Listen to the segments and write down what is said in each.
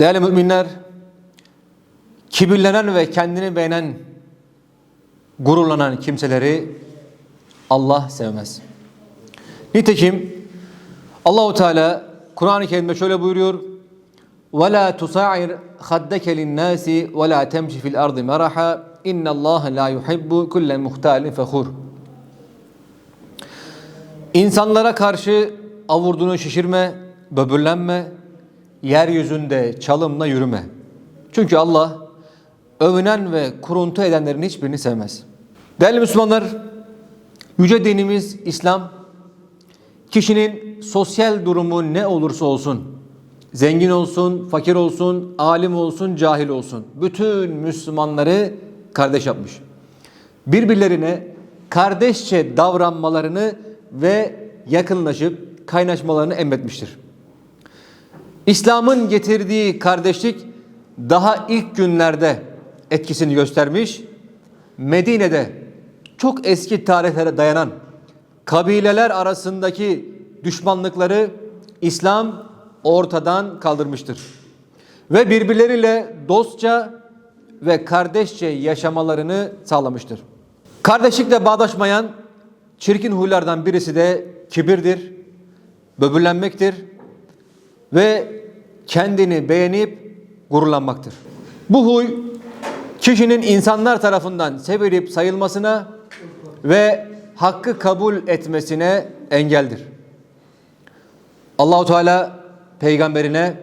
Değerli müminler, kibirlenen ve kendini beğenen, gururlanan kimseleri Allah sevmez. Nitekim Allahu Teala Kur'an-ı Kerim'de şöyle buyuruyor: "Ve la tusa'ir haddeke lin-nasi ve la temşi fil ardı maraha innallaha la yuhibbu kulle muhtalin fehur." İnsanlara karşı avurdunu şişirme, böbürlenme, yeryüzünde çalımla yürüme. Çünkü Allah övünen ve kuruntu edenlerin hiçbirini sevmez. Değerli Müslümanlar, yüce dinimiz İslam, kişinin sosyal durumu ne olursa olsun, zengin olsun, fakir olsun, alim olsun, cahil olsun, bütün Müslümanları kardeş yapmış. Birbirlerine kardeşçe davranmalarını ve yakınlaşıp kaynaşmalarını emretmiştir. İslam'ın getirdiği kardeşlik daha ilk günlerde etkisini göstermiş. Medine'de çok eski tarihlere dayanan kabileler arasındaki düşmanlıkları İslam ortadan kaldırmıştır. Ve birbirleriyle dostça ve kardeşçe yaşamalarını sağlamıştır. Kardeşlikle bağdaşmayan çirkin huylardan birisi de kibirdir, böbürlenmektir ve kendini beğenip gururlanmaktır. Bu huy kişinin insanlar tarafından sevilip sayılmasına ve hakkı kabul etmesine engeldir. Allahu Teala peygamberine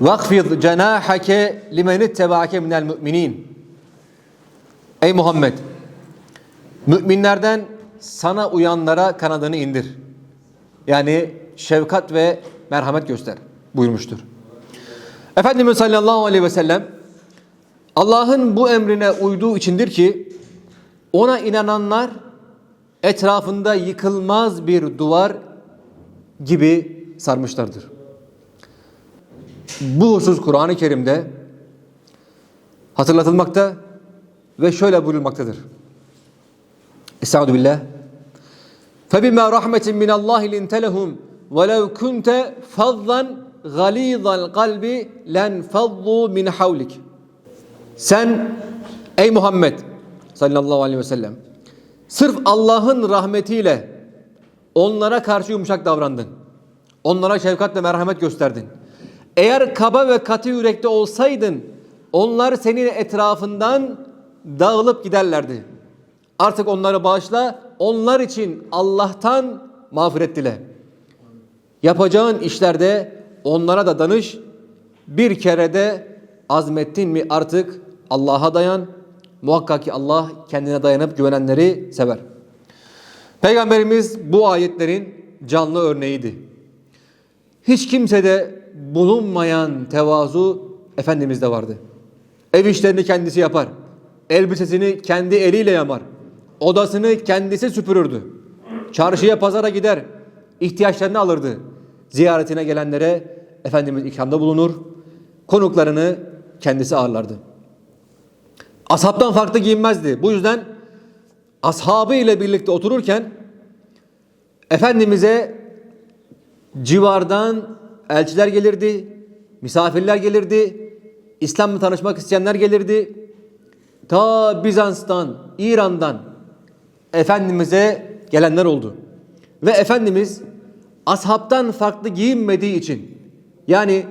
"Vakfid cenahake limen ittebaake minel mu'minin." Ey Muhammed, müminlerden sana uyanlara kanadını indir. Yani şefkat ve merhamet göster buyurmuştur. Efendimiz sallallahu aleyhi ve sellem Allah'ın bu emrine uyduğu içindir ki ona inananlar etrafında yıkılmaz bir duvar gibi sarmışlardır. Bu husus Kur'an-ı Kerim'de hatırlatılmakta ve şöyle buyurulmaktadır. Estaizu billah. فَبِمَا رَحْمَةٍ مِنَ اللّٰهِ لِنْتَ لَهُمْ وَلَوْ كُنْتَ فَضًّا غَلِيظَ الْقَلْبِ لَنْ فَضُّوا مِنْ حَوْلِكِ Sen ey Muhammed sallallahu aleyhi ve sellem sırf Allah'ın rahmetiyle onlara karşı yumuşak davrandın. Onlara şefkat ve merhamet gösterdin. Eğer kaba ve katı yürekli olsaydın onlar senin etrafından dağılıp giderlerdi. Artık onları bağışla, onlar için Allah'tan mağfiret dile. Yapacağın işlerde onlara da danış. Bir kere de azmettin mi artık Allah'a dayan. Muhakkak ki Allah kendine dayanıp güvenenleri sever. Peygamberimiz bu ayetlerin canlı örneğiydi. Hiç kimsede bulunmayan tevazu Efendimiz'de vardı. Ev işlerini kendisi yapar. Elbisesini kendi eliyle yamar. Odasını kendisi süpürürdü. Çarşıya pazara gider. İhtiyaçlarını alırdı. Ziyaretine gelenlere Efendimiz ikramda bulunur. Konuklarını kendisi ağırlardı. Ashabtan farklı giyinmezdi. Bu yüzden ashabı ile birlikte otururken Efendimiz'e civardan elçiler gelirdi, misafirler gelirdi, İslam'la tanışmak isteyenler gelirdi. Ta Bizans'tan, İran'dan Efendimiz'e gelenler oldu. Ve Efendimiz ashabtan farklı giyinmediği için yani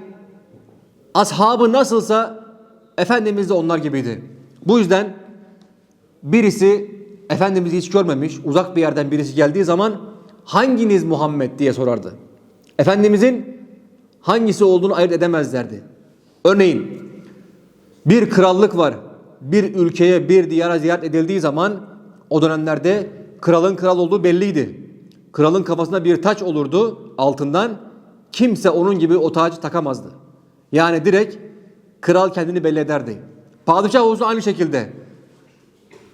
ashabı nasılsa Efendimiz de onlar gibiydi. Bu yüzden birisi Efendimiz'i hiç görmemiş, uzak bir yerden birisi geldiği zaman hanginiz Muhammed diye sorardı. Efendimizin hangisi olduğunu ayırt edemezlerdi. Örneğin bir krallık var. Bir ülkeye, bir diyara ziyaret edildiği zaman o dönemlerde kralın kral olduğu belliydi. Kralın kafasında bir taç olurdu altından. Kimse onun gibi o tacı takamazdı. Yani direkt kral kendini belli ederdi. Padişah olsa aynı şekilde.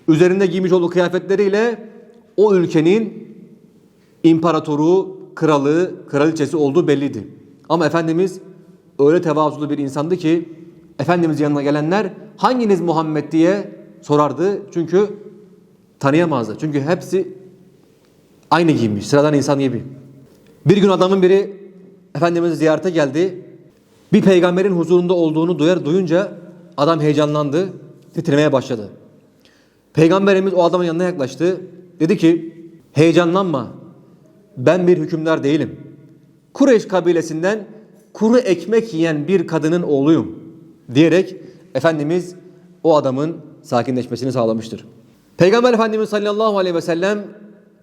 Üzerinde giymiş olduğu kıyafetleriyle o ülkenin imparatoru, kralı, kraliçesi olduğu belliydi. Ama Efendimiz öyle tevazulu bir insandı ki Efendimiz yanına gelenler hanginiz Muhammed diye sorardı. Çünkü tanıyamazdı. Çünkü hepsi aynı giymiş. Sıradan insan gibi. Bir gün adamın biri Efendimiz'i ziyarete geldi. Bir peygamberin huzurunda olduğunu duyar duyunca adam heyecanlandı, titremeye başladı. Peygamberimiz o adamın yanına yaklaştı. Dedi ki heyecanlanma ben bir hükümdar değilim. Kureyş kabilesinden kuru ekmek yiyen bir kadının oğluyum diyerek Efendimiz o adamın sakinleşmesini sağlamıştır. Peygamber Efendimiz sallallahu aleyhi ve sellem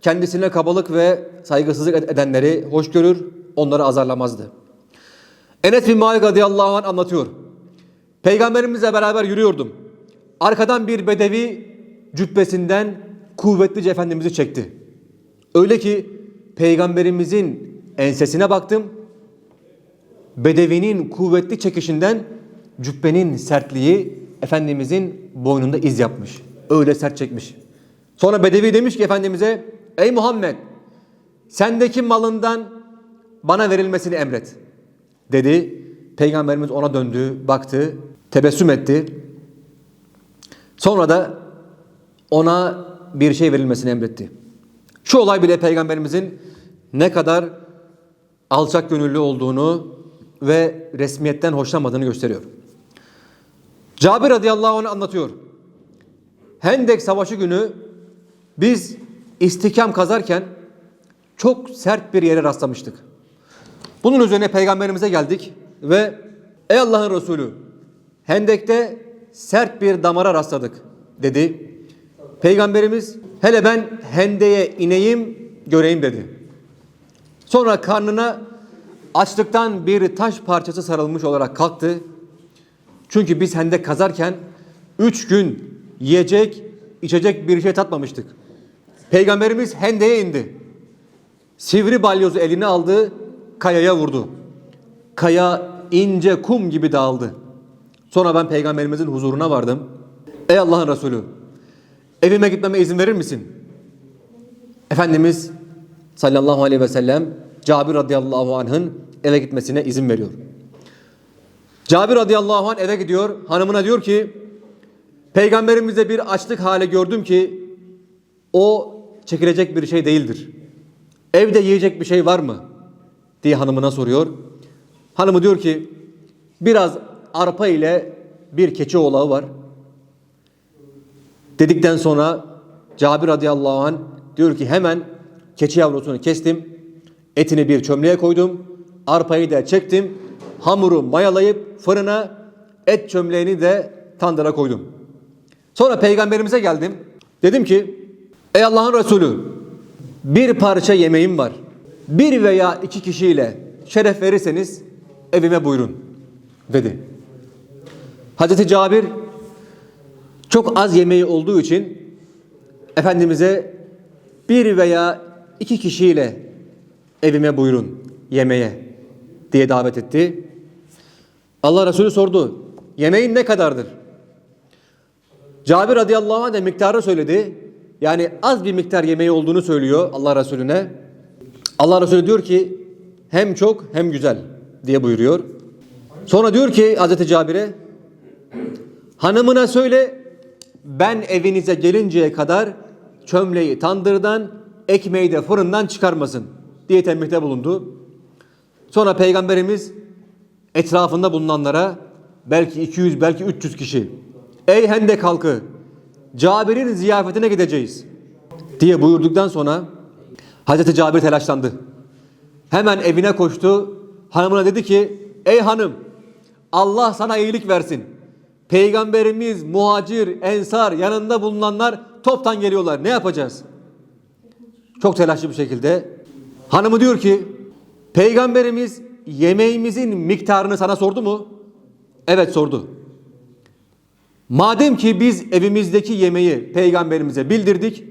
kendisine kabalık ve saygısızlık edenleri hoş görür, onları azarlamazdı. Enes bin Malik radıyallahu anh anlatıyor. Peygamberimizle beraber yürüyordum. Arkadan bir bedevi cübbesinden kuvvetlice Efendimiz'i çekti. Öyle ki peygamberimizin ensesine baktım. Bedevinin kuvvetli çekişinden cübbenin sertliği Efendimizin boynunda iz yapmış. Öyle sert çekmiş. Sonra Bedevi demiş ki Efendimiz'e Ey Muhammed sendeki malından bana verilmesini emret dedi. Peygamberimiz ona döndü, baktı, tebessüm etti. Sonra da ona bir şey verilmesini emretti. Şu olay bile peygamberimizin ne kadar alçak gönüllü olduğunu ve resmiyetten hoşlanmadığını gösteriyor. Cabir radıyallahu anh anlatıyor. Hendek savaşı günü biz istikam kazarken çok sert bir yere rastlamıştık. Bunun üzerine peygamberimize geldik ve ey Allah'ın Resulü Hendek'te sert bir damara rastladık dedi. Peygamberimiz hele ben hendeye ineyim göreyim dedi. Sonra karnına açlıktan bir taş parçası sarılmış olarak kalktı. Çünkü biz hendek kazarken üç gün yiyecek, içecek bir şey tatmamıştık. Peygamberimiz hendeye indi. Sivri balyozu eline aldı, kayaya vurdu. Kaya ince kum gibi dağıldı. Sonra ben peygamberimizin huzuruna vardım. Ey Allah'ın Resulü, evime gitmeme izin verir misin? Efendimiz sallallahu aleyhi ve sellem Cabir radıyallahu anh'ın eve gitmesine izin veriyor. Cabir radıyallahu anh eve gidiyor. Hanımına diyor ki peygamberimizde bir açlık hale gördüm ki o çekilecek bir şey değildir. Evde yiyecek bir şey var mı? diye hanımına soruyor. Hanımı diyor ki biraz arpa ile bir keçi oğlağı var. Dedikten sonra Cabir radıyallahu anh diyor ki hemen keçi yavrusunu kestim. Etini bir çömleğe koydum. Arpayı da çektim. Hamuru mayalayıp fırına et çömleğini de tandıra koydum. Sonra peygamberimize geldim. Dedim ki ey Allah'ın Resulü bir parça yemeğim var. Bir veya iki kişiyle şeref verirseniz evime buyurun dedi. Hazreti Cabir çok az yemeği olduğu için Efendimiz'e bir veya iki kişiyle evime buyurun yemeğe diye davet etti. Allah Resulü sordu. Yemeğin ne kadardır? Cabir radıyallahu anh de miktarı söyledi. Yani az bir miktar yemeği olduğunu söylüyor Allah Resulüne. Allah Resulü diyor ki hem çok hem güzel diye buyuruyor. Sonra diyor ki Hazreti Cabir'e hanımına söyle ben evinize gelinceye kadar çömleği tandırdan ekmeği de fırından çıkarmasın diye tembihte bulundu. Sonra peygamberimiz etrafında bulunanlara belki 200 belki 300 kişi ey hendek halkı Cabir'in ziyafetine gideceğiz diye buyurduktan sonra Hazreti Cabir telaşlandı. Hemen evine koştu. Hanımına dedi ki ey hanım Allah sana iyilik versin. Peygamberimiz, muhacir, ensar yanında bulunanlar toptan geliyorlar. Ne yapacağız? Çok telaşlı bir şekilde. Hanımı diyor ki Peygamberimiz yemeğimizin miktarını sana sordu mu? Evet sordu. Madem ki biz evimizdeki yemeği peygamberimize bildirdik,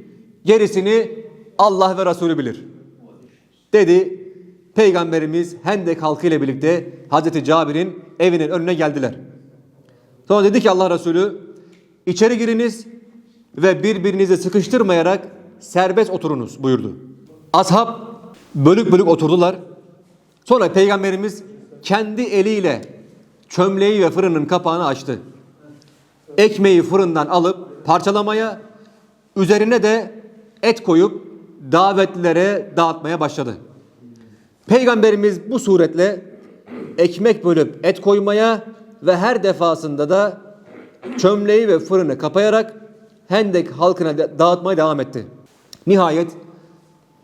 gerisini Allah ve Resulü bilir. Dedi. Peygamberimiz Hendek halkı ile birlikte Hazreti Cabir'in evinin önüne geldiler. Sonra dedi ki Allah Resulü içeri giriniz ve birbirinizi sıkıştırmayarak serbest oturunuz buyurdu. Ashab bölük bölük oturdular. Sonra peygamberimiz kendi eliyle çömleği ve fırının kapağını açtı. Ekmeği fırından alıp parçalamaya, üzerine de et koyup davetlilere dağıtmaya başladı. Peygamberimiz bu suretle ekmek bölüp et koymaya ve her defasında da çömleği ve fırını kapayarak Hendek halkına da- dağıtmaya devam etti. Nihayet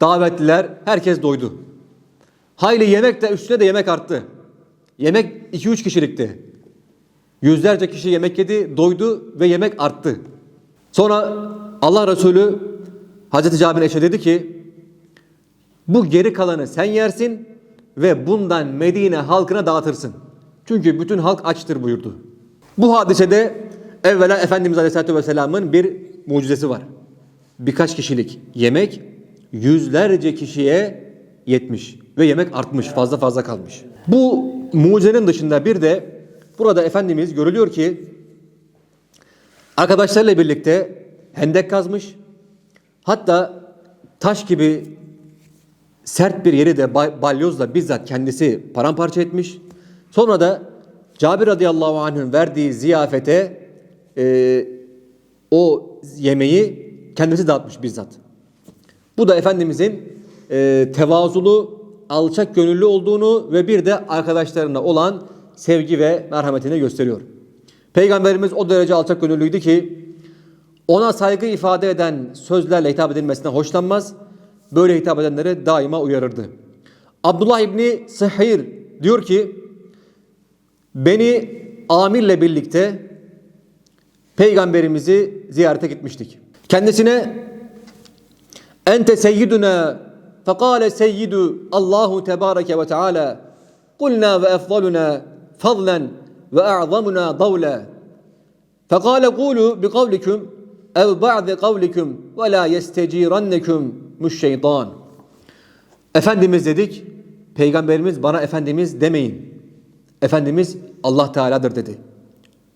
davetliler herkes doydu. Hayli yemek de üstüne de yemek arttı. Yemek 2-3 kişilikti. Yüzlerce kişi yemek yedi, doydu ve yemek arttı. Sonra Allah Resulü Hazreti Cabir Eşe dedi ki bu geri kalanı sen yersin ve bundan Medine halkına dağıtırsın. Çünkü bütün halk açtır buyurdu. Bu hadisede evvela Efendimiz Aleyhisselatü Vesselam'ın bir mucizesi var. Birkaç kişilik yemek yüzlerce kişiye yetmiş ve yemek artmış, fazla fazla kalmış. Bu mucizenin dışında bir de burada Efendimiz görülüyor ki arkadaşlarıyla birlikte hendek kazmış. Hatta taş gibi sert bir yeri de ba- balyozla bizzat kendisi paramparça etmiş. Sonra da Cabir radıyallahu anh'ın verdiği ziyafete e, o yemeği kendisi dağıtmış bizzat. Bu da Efendimizin e, tevazulu, alçak gönüllü olduğunu ve bir de arkadaşlarına olan sevgi ve merhametini gösteriyor. Peygamberimiz o derece alçak gönüllüydü ki ona saygı ifade eden sözlerle hitap edilmesine hoşlanmaz. Böyle hitap edenlere daima uyarırdı. Abdullah İbni Sahir diyor ki beni Amir'le birlikte peygamberimizi ziyarete gitmiştik. Kendisine ente seyyiduna fekale seyyidu Allahu tebareke ve teala kulna ve efdaluna fadlen ve a'zamuna davla فقال قولوا بقولكم أو بعض قولكم ولا يستجيرنكم الشيطان Efendimiz dedik. Peygamberimiz bana Efendimiz demeyin. Efendimiz Allah Teala'dır dedi.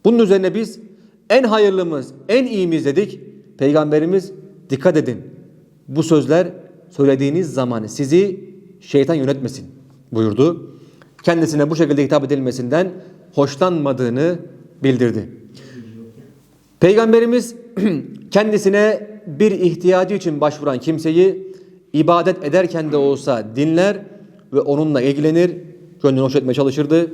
Bunun üzerine biz en hayırlımız, en iyimiz dedik. Peygamberimiz dikkat edin. Bu sözler söylediğiniz zaman sizi şeytan yönetmesin buyurdu. Kendisine bu şekilde hitap edilmesinden hoşlanmadığını bildirdi. Peygamberimiz kendisine bir ihtiyacı için başvuran kimseyi ibadet ederken de olsa dinler ve onunla ilgilenir, gönlünü hoş etmeye çalışırdı.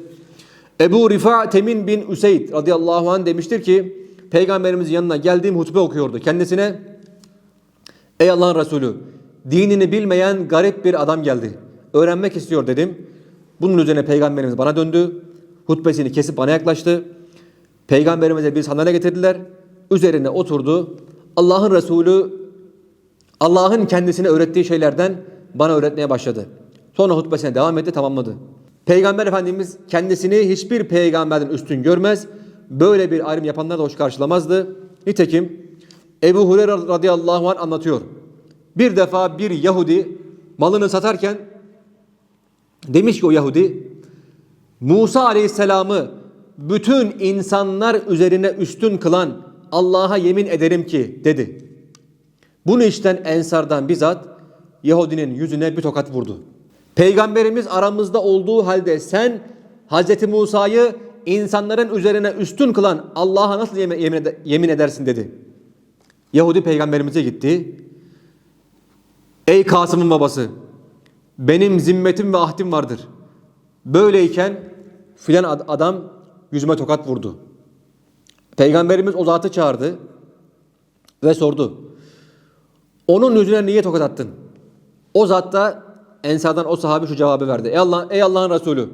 Ebu Rifa Temin bin Üseyd radıyallahu anh demiştir ki Peygamberimizin yanına geldiğim hutbe okuyordu. Kendisine ey Allah'ın Resulü dinini bilmeyen garip bir adam geldi. Öğrenmek istiyor dedim. Bunun üzerine Peygamberimiz bana döndü. Hutbesini kesip bana yaklaştı. Peygamberimize bir sandalye getirdiler. Üzerine oturdu. Allah'ın Resulü Allah'ın kendisine öğrettiği şeylerden bana öğretmeye başladı. Sonra hutbesine devam etti, tamamladı. Peygamber Efendimiz kendisini hiçbir peygamberden üstün görmez. Böyle bir ayrım yapanlar da hoş karşılamazdı. Nitekim Ebu Hureyre radıyallahu anh anlatıyor. Bir defa bir Yahudi malını satarken demiş ki o Yahudi Musa aleyhisselamı bütün insanlar üzerine üstün kılan Allah'a yemin ederim ki dedi. Bunu işten Ensardan bizzat Yahudinin yüzüne bir tokat vurdu. Peygamberimiz aramızda olduğu halde sen Hz. Musa'yı insanların üzerine üstün kılan Allah'a nasıl yemin, yemin ede- yemin edersin dedi. Yahudi peygamberimize gitti. Ey Kasım'ın babası benim zimmetim ve ahdim vardır. Böyleyken filan ad- adam yüzüme tokat vurdu. Peygamberimiz o zatı çağırdı ve sordu. Onun yüzüne niye tokat attın? O zat da Ensardan o sahabe şu cevabı verdi. Ey, Allah, ey Allah'ın Resulü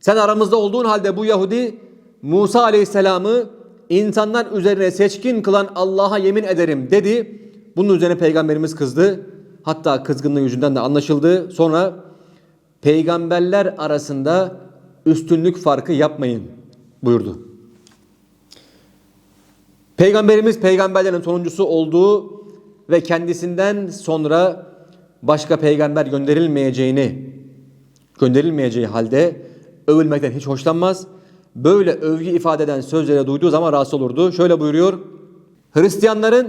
sen aramızda olduğun halde bu Yahudi Musa Aleyhisselam'ı insanlar üzerine seçkin kılan Allah'a yemin ederim dedi. Bunun üzerine peygamberimiz kızdı. Hatta kızgınlığı yüzünden de anlaşıldı. Sonra peygamberler arasında üstünlük farkı yapmayın buyurdu. Peygamberimiz peygamberlerin sonuncusu olduğu ve kendisinden sonra başka peygamber gönderilmeyeceğini gönderilmeyeceği halde övülmekten hiç hoşlanmaz. Böyle övgü ifade eden sözleri duyduğu zaman rahatsız olurdu. Şöyle buyuruyor. Hristiyanların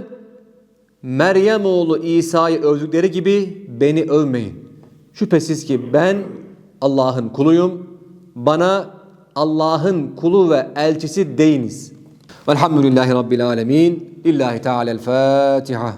Meryem oğlu İsa'yı övdükleri gibi beni övmeyin. Şüphesiz ki ben Allah'ın kuluyum. Bana Allah'ın kulu ve elçisi deyiniz. Velhamdülillahi Rabbil alemin. Lillahi Teala'l Fatiha.